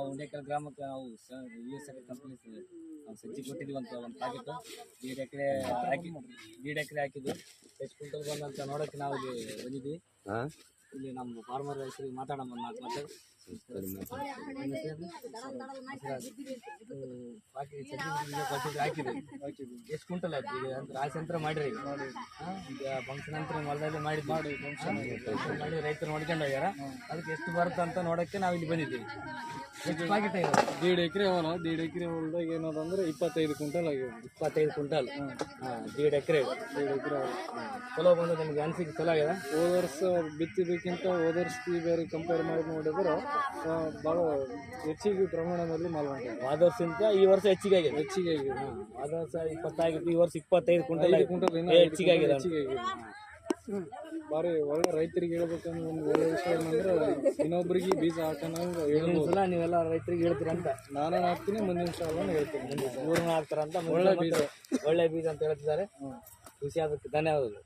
ನಾವು ಉಂಡೇಕಲ್ ಗ್ರಾಮಕ್ಕೆ ನಾವು ಯು ಎಸ್ ಕಂಪ್ನಿ ಸಜ್ಜಿ ಕೊಟ್ಟಿದ್ವಿ ಅಂತ ಒಂದು ಪ್ಯಾಕೆಟ್ ಎರಡು ಎಕರೆ ಹಾಕಿ ಎರಡು ಎಕರೆ ಹಾಕಿದ್ವಿ. ಎಷ್ಟು ಕ್ವಿಂಟಲ್ ಬಂದಂತ ನೋಡೋಕೆ ನಾವು ಇಲ್ಲಿ ಬಂದಿದ್ವಿ ಇಲ್ಲಿ ನಮ್ಮ ಫಾರ್ಮರ್ ರೈತರಿಗೆ ಮಾತಾಡೋಣ ನಾಲ್ಕು ಮಾತು. ನಿಮ್ಮ ಹೆಸರು? ಹ್ಮ್, ಬಾಕಿ ಸಜ್ಜಿ ಬೀಜ ಕೊಟ್ಟಿದ್ದು ಹಾಕಿದ್ವಿ ಎಷ್ಟು ಕ್ವಿಂಟಲ್ ಆಯ್ತು ಈಗ ರಾಶಿ ಮಾಡಿರಿ. ಈಗ ಈಗ ಫಂಕ್ಷನ್ ಅಂತ ಹೊಲದಲ್ಲಿ ಮಾಡಿ ಮಾಡಿ ಫಂಕ್ಷನ್ ಮಾಡಿ ರೈತರು ನೋಡ್ಕೊಂಡು ಹೋಗ್ಯಾರ. ಅದಕ್ಕೆ ಎಷ್ಟು ಬರುತ್ತೆ ಅಂತ ನೋಡೋಕ್ಕೆ ನಾವು ಇಲ್ಲಿ ಬಂದಿದ್ದೀವಿ. ಎಷ್ಟು ಪ್ಯಾಕೆಟ್ ಇದೆ? ದೀಡ್ ಎಕರೆ ಹೊಲ ದೀಡ್ ಎಕರೆ ಹೊಲದಾಗ ಏನದಂದ್ರೆ ಇಪ್ಪತ್ತೈದು ಕ್ವಿಂಟಲ್ ಆಗಿದೆ ಇಪ್ಪತ್ತೈದು ಕ್ವಿಂಟಲ್? ಹಾಂ ದೀಡ್ ಎಕರೆ. ದೀಡ್ ಎಕರೆ ಚಲೋ ಬಂದ ನಿಮ್ಗೆ ಅನಿಸಿಕೆ ಚಲೋ ಆಗಿದೆ ಹೋದ ವರ್ಷ ಬಿತ್ತಿದ್ದಕ್ಕಿಂತ ಹೋದ ವರ್ಷಕ್ಕೆ ಬೇರೆ ಕಂಪೇರ್ ಮಾಡಿ ನೋಡಿದ್ರೆ ಭಾಳ ಹೆಚ್ಚಿಗೆ ಪ್ರಮಾಣದಲ್ಲಿ ಮಾಲ್ ಮಾಡಿದೆ ಹೋದ ಈ ವರ್ಷ ಹೆಚ್ಚಿಗೆ ಆಗಿದೆ. ಹೆಚ್ಚಿಗೆ ಆಗಿದೆ. ಹಾಂ ವರ್ಷ ಇಪ್ಪತ್ತಾಗಿತ್ತು ಈ ವರ್ಷ ಇಪ್ಪತ್ತೈದು ಕ್ವಿಂಟಲ್ ಐದು ಕ್ವಿಂಟಲ್ ಇನ್ನೂ ಹೆಚ್ಚಿಗೆ ಆಗಿದೆ ಹೆಚ್ಚಿಗೆ ಆಗಿದೆ. ಭಾರಿ ಒಳ್ಳೆ ರೈತರಿಗೆ ಹೇಳ್ಬೇಕಂದ್ರೆ ಒಂದು ಒಳ್ಳೆ ವಿಷಯ ಏನಂದ್ರೆ ಇನ್ನೊಬ್ರಿಗೆ ಬೀಜ ಹಾಕೋಣ ಹೇಳ್ಬೋದು. ಸಲ ನೀವೆಲ್ಲ ರೈತರಿಗೆ ಹೇಳ್ತೀರ ಅಂತ? ನಾನೇ ಹಾಕ್ತೀನಿ ಮುಂದಿನ ಸಾಲ ಹೇಳ್ತೀನಿ. ಮೂರನೇ ಹಾಕ್ತಾರಂತ ಒಳ್ಳೆ ಬೀಜ. ಒಳ್ಳೆ ಬೀಜ ಅಂತ ಹೇಳ್ತಿದ್ದಾರೆ. ಖುಷಿ ಅದಕ್ಕೆ ಧನ್ಯವಾದಗಳು.